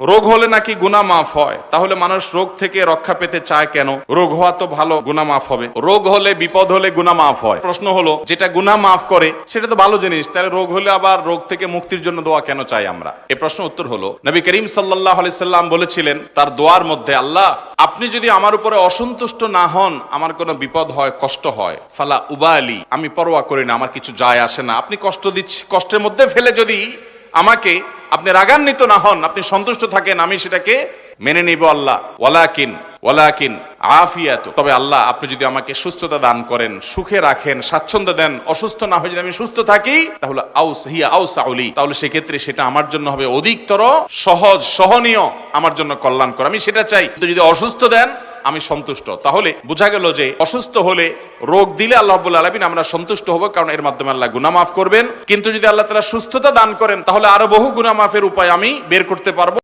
রোগ হলে নাকি গুনা মাফ হয়? তাহলে মানুষ রোগ থেকে রক্ষা পেতে চায় কেন? রোগ হওয়া তো ভালো গুনা মাফ হবে। রোগ হলে, বিপদ হলে গুনা মাফ হয়। প্রশ্ন হলো, যেটা গুনা মাফ করে, সেটা তো ভালো জিনিস, তাহলে রোগ হলে আবার রোগ থেকে মুক্তির জন্য দোয়া কেন চাই আমরা? এ প্রশ্ন উত্তর হলো, নবী করিম সাল্লাহ সাল্লাম বলেছিলেন, তার দোয়ার মধ্যে, আল্লাহ, আপনি যদি আমার উপরে অসন্তুষ্ট না হন, আমার কোনো বিপদ হয়, কষ্ট হয়। ফালা উবালি, আমি পরোয়া করি না, আমার কিছু যায় আসে না। আপনি কষ্ট দিচ্ছি, কষ্টের মধ্যে ফেলে যদি আমাকে আপনি রাগান্বিত না হন, আপনি সন্তুষ্ট থাকেন, আমি সেটাকে মেনে নিব আল্লাহ। ওয়ালাকিন ওয়ালাকিন আফিয়াত। তবে আল্লাহ, আপনি যদি আমাকে সুস্থতা দান করেন, সুখে রাখেন, স্বাচ্ছন্দ্য দেন, অসুস্থ না হয়ে যদি আমি সুস্থ থাকি, তাহলে আউস, হিয়া আউস আউলি তাহলে সেক্ষেত্রে সেটা আমার জন্য হবে অধিকতর সহজ, সহনীয়, আমার জন্য কল্যাণ কর আমি সেটা চাই। যদি অসুস্থ দেন আমি সন্তুষ্ট। তাহলে বোঝা গেল যে অসুস্থ হলে রোগ দিলে আল্লাহ আলমিন আমরা সন্তুষ্ট হব, কারণ এর মাধ্যমে আল্লাহ গুনামাফ করবেন। কিন্তু যদি আল্লাহ তালা সুস্থতা দান করেন, তাহলে আরও বহু গুনামাফের উপায় আমি বের করতে পারব।